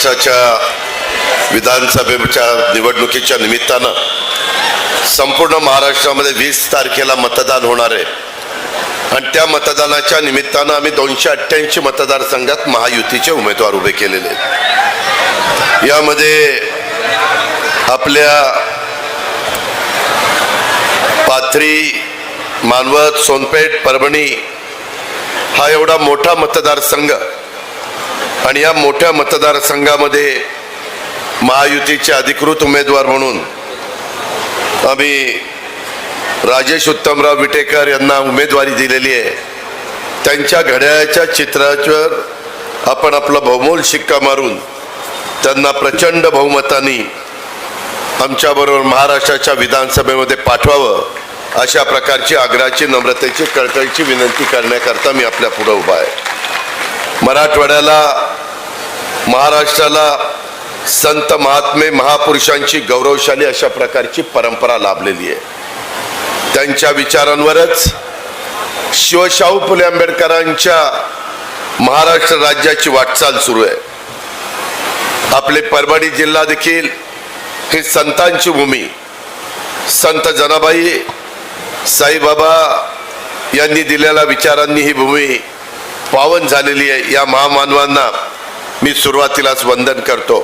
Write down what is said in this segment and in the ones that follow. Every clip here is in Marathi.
महाराष्ट्राच्या विधानसभेच्या निवडणुकीच्या निमित्तानं संपूर्ण महाराष्ट्रामध्ये वीस तारखेला मतदान होणार आहे. आणि त्या मतदानाच्या निमित्तानं आम्ही दोनशे अठ्ठ्याऐंशी मतदारसंघात महायुतीचे उमेदवार उभे केलेले आहेत. यामध्ये आपल्या पाथरी मानवत सोनपेठ परभणी हा एवढा मोठा मतदारसंघ आणि या मोठ्या मतदारसंघामध्ये महायुतीचे अधिकृत उमेदवार म्हणून आम्ही राजेश उत्तमराव विटेकर यांना उमेदवारी दिलेली आहे. त्यांच्या घड्याळाच्या चित्रावर आपण आपला बहुमोल शिक्का मारून त्यांना प्रचंड बहुमतानी आमच्याबरोबर महाराष्ट्राच्या विधानसभेमध्ये पाठवावं अशा प्रकारची आग्रहाची नम्रतेची कळकळीची विनंती करण्याकरता मी आपल्या पुढं उभा आहे. मराठवाड्याला महाराष्ट्राला संत महात्मे महापुरुषांची गौरवशाली अशा प्रकारची परंपरा लाभलेली आहे. त्यांच्या विचारांवरच शिवशाहू फुले आंबेडकरांच्या महाराष्ट्र राज्याची वाटचाल सुरू आहे. आपले परभणी जिल्हा देखील ही संतांची भूमी. संत जनाबाई साईबाबा यांनी दिलेल्या विचारांनी ही भूमी पावन झालेली आहे. या महामानवांना मी सुरुवातीलाच वंदन करतो.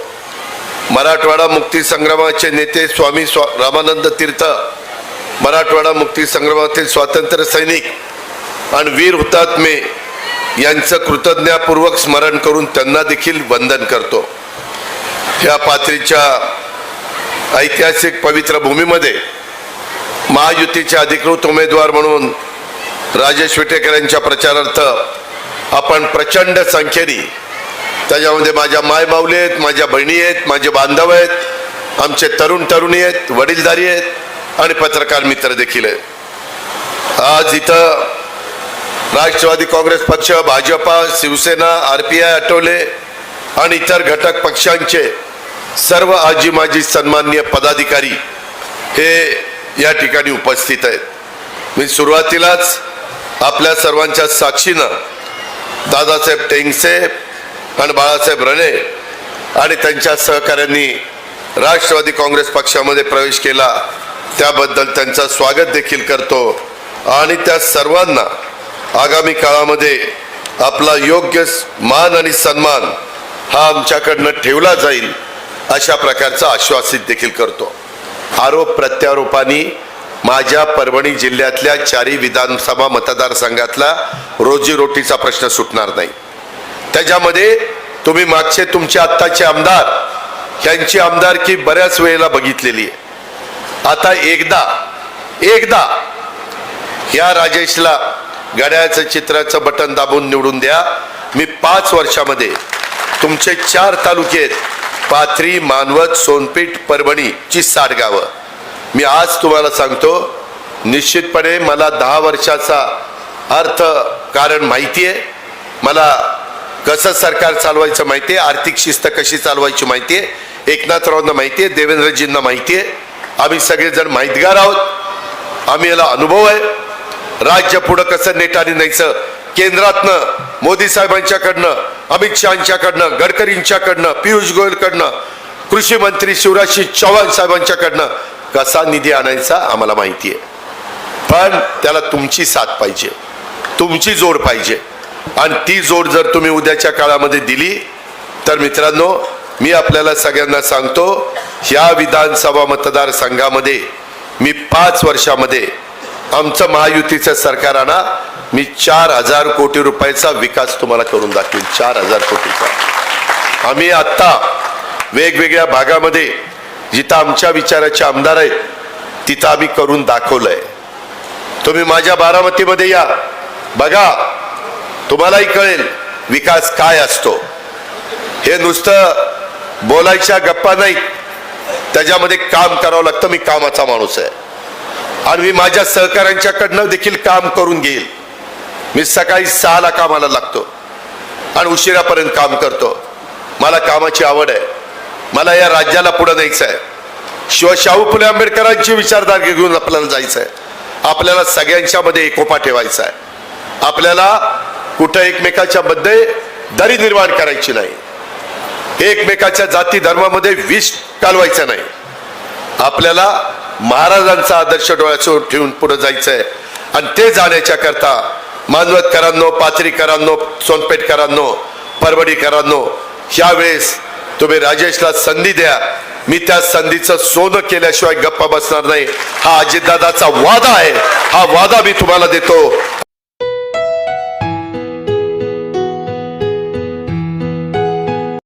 मराठवाडा मुक्ती संग्रामाचे नेते स्वामी स्वा रामानंद तीर्थ मराठवाडा मुक्ती संग्रामातील स्वातंत्र्य सैनिक आणि वीर हुतात्मे यांचं कृतज्ञापूर्वक स्मरण करून त्यांना देखील वंदन करतो. ह्या पात्रीच्या ऐतिहासिक पवित्र भूमीमध्ये महायुतीचे अधिकृत उमेदवार म्हणून राजेश विटेकर यांच्या प्रचारार्थ आपण प्रचंड संख्येने त्याच्यामध्ये माझ्या मायबावले आहेत माझ्या बहिणी आहेत माझे बांधव आहेत आमचे तरुण तरुणी आहेत वडीलधारी आहेत आणि पत्रकार मित्र देखील आहेत. आज इथं राष्ट्रवादी काँग्रेस पक्ष Bhajapa Shivsena R P I Athawale आणि इतर घटक पक्षांचे सर्व आजी माजी सन्माननीय पदाधिकारी हे या ठिकाणी उपस्थित आहेत. मी सुरुवातीलाच आपल्या सर्वांच्या साक्षीनं दादासाहेब टेंगसे आणि बाळासाहेब रणे आणि त्यांच्या सहकाऱ्यांनी राष्ट्रवादी काँग्रेस पक्षामध्ये प्रवेश केला. त्याबद्दल त्यांचा स्वागत देखील करतो. आणि त्या सर्वांना आगामी काळामध्ये आपला योग्य मान आणि सन्मान हा आमच्याकडनं ठेवला जाईल अशा प्रकारचं आश्वासित देखील करतो. आरोप प्रत्यारोपानी माझ्या परभणी जिल्ह्यातल्या चारी विधानसभा मतदारसंघातला रोजीरोटीचा प्रश्न सुटणार नाही. त्याच्यामध्ये तुम्ही मागचे तुमचे आत्ताचे आमदार यांची आमदारकी बऱ्याच वेळेला बघितलेली आहे. आता एकदा एकदा या राजेशला गड्याचं चित्राचं बटन दाबून निवडून द्या. मी पाच वर्षामध्ये तुमचे चार तालुके आहेत. पाथरी मानवत सोनपीठ परभणी ची साठ गावं. मी आज तुम्हाला सांगतो निश्चितपणे मला दहा वर्षाचा अर्थ कारण माहिती आहे मला कसं सरकार चालवायचं माहिती आहे आर्थिक शिस्त कशी चालवायची माहिती आहे एकनाथरावांना माहिती आहे देवेंद्रजींना माहिती आहे आम्ही सगळेजण माहितगार आहोत. आम्ही याला अनुभव आहे. राज्य पुढं कसं नेटाने न्यायचं? केंद्रातनं मोदी साहेबांच्याकडनं अमित शहाच्या गडकरींच्याकडनं पियुष गोयलकडनं कृषी मंत्री शिवराज चव्हाण साहेबांच्याकडनं कसा निधी आणायचा आम्हाला माहिती आहे पण त्याला तुमची साथ पाहिजे. तुमची जोड पाहिजे. आणि ती जोड जर तुम्ही उद्याच्या काळामध्ये दिली तर मित्रांनो मी आपल्याला सगळ्यांना सांगतो ह्या विधानसभा मतदारसंघामध्ये मी पाच वर्षामध्ये आमचं महायुतीचं सरकार आणा मी चार हजार कोटी रुपयाचा विकास तुम्हाला करून दाखवेल चार हजार कोटीचा. आम्ही आत्ता वेगवेगळ्या भागामध्ये जिथं आमच्या विचाराचे आमदार आहेत तिथं आम्ही करून दाखवलंय. तुम्ही माझ्या बारामतीमध्ये या. बघा तुम्हालाही कळेल विकास काय असतो. हे नुसतं बोलायच्या गप्पा नाही. त्याच्यामध्ये काम करावं लागतं मी कामाचा माणूस आहे. आणि मी माझ्या सहकाऱ्यांच्याकडनं देखील काम करून घेईल. मी सकाळी सहाला कामाला लागतो. आणि उशिरापर्यंत काम करतो. मला कामाची आवड आहे. मला या राज्याला पुढे न्यायचं आहे शिवशाहू फुले आंबेडकरांची विचारधारा घेऊन आपल्याला जायचं आहे आपल्याला सगळ्यांच्यामध्ये एकोपा ठेवायचा आहे आपल्याला कुठं एकमेकाच्या मध्ये दरी निर्माण करायची नाही. एकमेकाच्या जाती धर्मामध्ये विष कालवायचं नाही. आपल्याला महाराजांचा आदर्श डोळ्यासमोर ठेवून पुढे जायचंय. आणि ते जाण्याच्या करता मानवतकरांनो पाथरीकरांनो सोनपेठकरांनो परवडीकरांनो ह्यावेळेस तुम्ही राजेशला संधी द्या. मी त्या संधीचं सोनं केल्याशिवाय गप्पा बसणार नाही. हा अजितदादाचा वादा आहे. हा वादा मी तुम्हाला देतो.